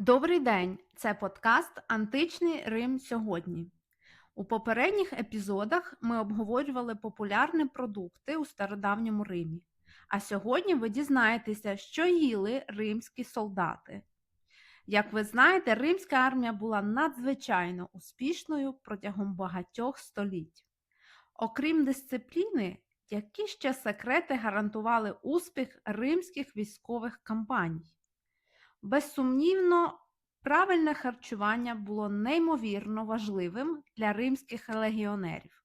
Добрий день! Це подкаст Античний Рим сьогодні. У попередніх епізодах ми обговорювали популярні продукти у стародавньому Римі. А сьогодні ви дізнаєтеся, що їли римські солдати. Як ви знаєте, римська армія була надзвичайно успішною протягом багатьох століть. Окрім дисципліни, які ще секрети гарантували успіх римських військових кампаній? Безсумнівно, правильне харчування було неймовірно важливим для римських легіонерів.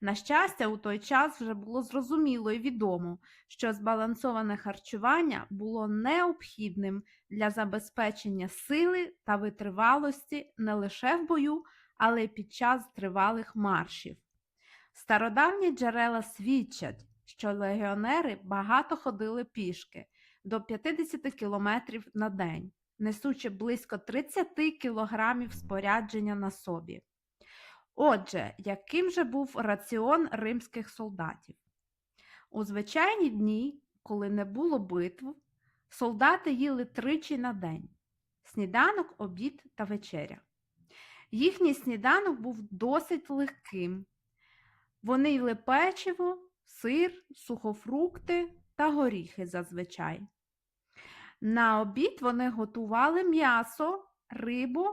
На щастя, у той час вже було зрозуміло і відомо, що збалансоване харчування було необхідним для забезпечення сили та витривалості не лише в бою, але й під час тривалих маршів. Стародавні джерела свідчать, що легіонери багато ходили пішки до 50 км на день, несучи близько 30 кг спорядження на собі. Отже, яким же був раціон римських солдатів? У звичайні дні, коли не було битв, солдати їли тричі на день сніданок, обід та вечеря. Їхній сніданок був досить легким. Вони їли печиво, сир, сухофрукти та горіхи зазвичай. На обід вони готували м'ясо, рибу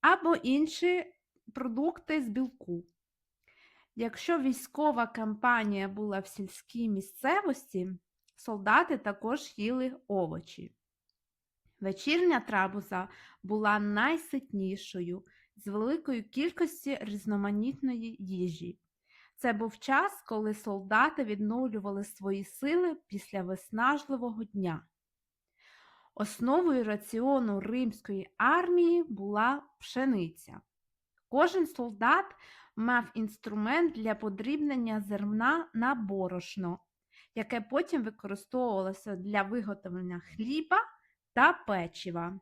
або інші продукти з білку. Якщо військова кампанія була в сільській місцевості, солдати також їли овочі. Вечірня трабуза була найситнішою, з великою кількістю різноманітної їжі. Це був час, коли солдати відновлювали свої сили після виснажливого дня. Основою раціону римської армії була пшениця. Кожен солдат мав інструмент для подрібнення зерна на борошно, яке потім використовувалося для виготовлення хліба та печива.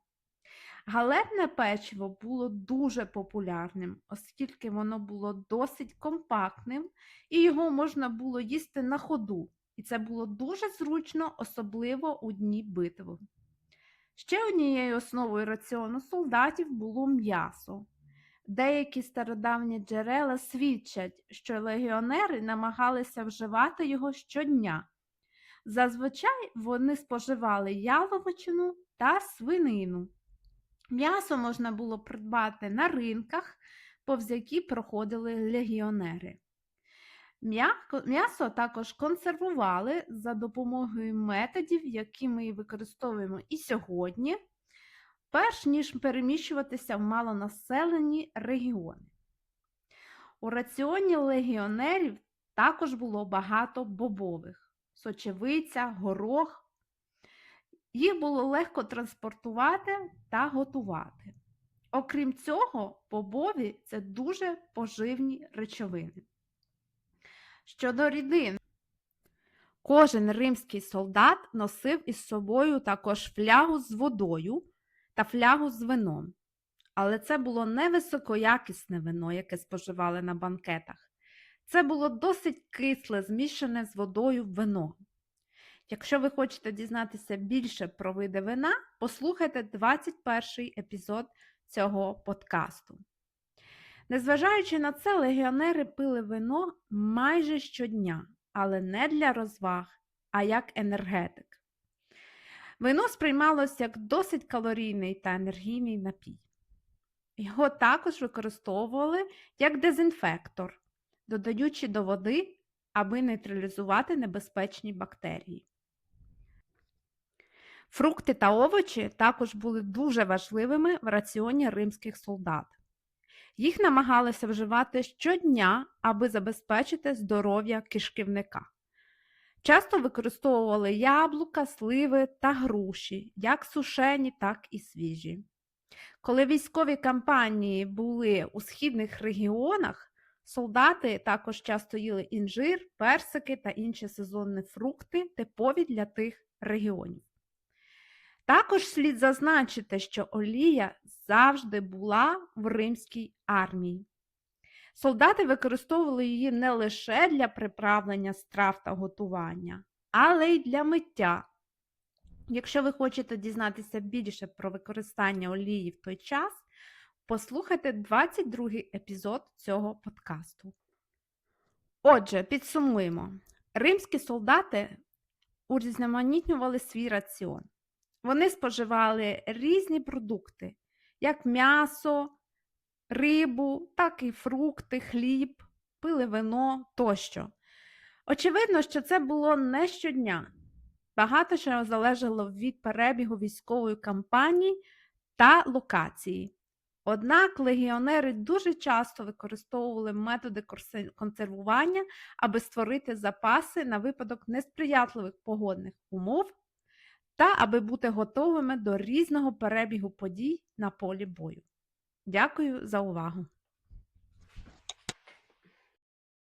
Галетне печиво було дуже популярним, оскільки воно було досить компактним і його можна було їсти на ходу, і це було дуже зручно, особливо у дні битви. Ще однією основою раціону солдатів було м'ясо. Деякі стародавні джерела свідчать, що легіонери намагалися вживати його щодня. Зазвичай вони споживали яловичину та свинину. М'ясо можна було придбати на ринках, повз які проходили легіонери. М'ясо також консервували за допомогою методів, які ми використовуємо і сьогодні, перш ніж переміщуватися в малонаселені регіони. У раціоні легіонерів також було багато бобових сочевиця, горох. Їх було легко транспортувати та готувати. Окрім цього, бобові це дуже поживні речовини. Щодо рідин, кожен римський солдат носив із собою також флягу з водою та флягу з вином. Але це було не високоякісне вино, яке споживали на банкетах. Це було досить кисле, змішане з водою вино. Якщо ви хочете дізнатися більше про види вина, послухайте 21 епізод цього подкасту. Незважаючи на це, легіонери пили вино майже щодня, але не для розваг, а як енергетик. Вино сприймалося як досить калорійний та енергійний напій. Його також використовували як дезінфектор, додаючи до води, аби нейтралізувати небезпечні бактерії. Фрукти та овочі також були дуже важливими в раціоні римських солдат. Їх намагалися вживати щодня, аби забезпечити здоров'я кишківника. Часто використовували яблука, сливи та груші, як сушені, так і свіжі. Коли військові кампанії були у східних регіонах, солдати також часто їли інжир, персики та інші сезонні фрукти, типові для тих регіонів. Також слід зазначити, що олія завжди була в римській армії. Солдати використовували її не лише для приправлення страв та готування, але й для миття. Якщо ви хочете дізнатися більше про використання олії в той час, послухайте 22 й епізод цього подкасту. Отже, підсумуємо: римські солдати урізноманітнювали свій раціон. Вони споживали різні продукти, як м'ясо, рибу, так і фрукти, хліб, пили вино тощо. Очевидно, що це було не щодня. Багато що залежало від перебігу військової кампанії та локації. Однак легіонери дуже часто використовували методи консервування, аби створити запаси на випадок несприятливих погодних умов та аби бути готовими до різного перебігу подій на полі бою. Дякую за увагу!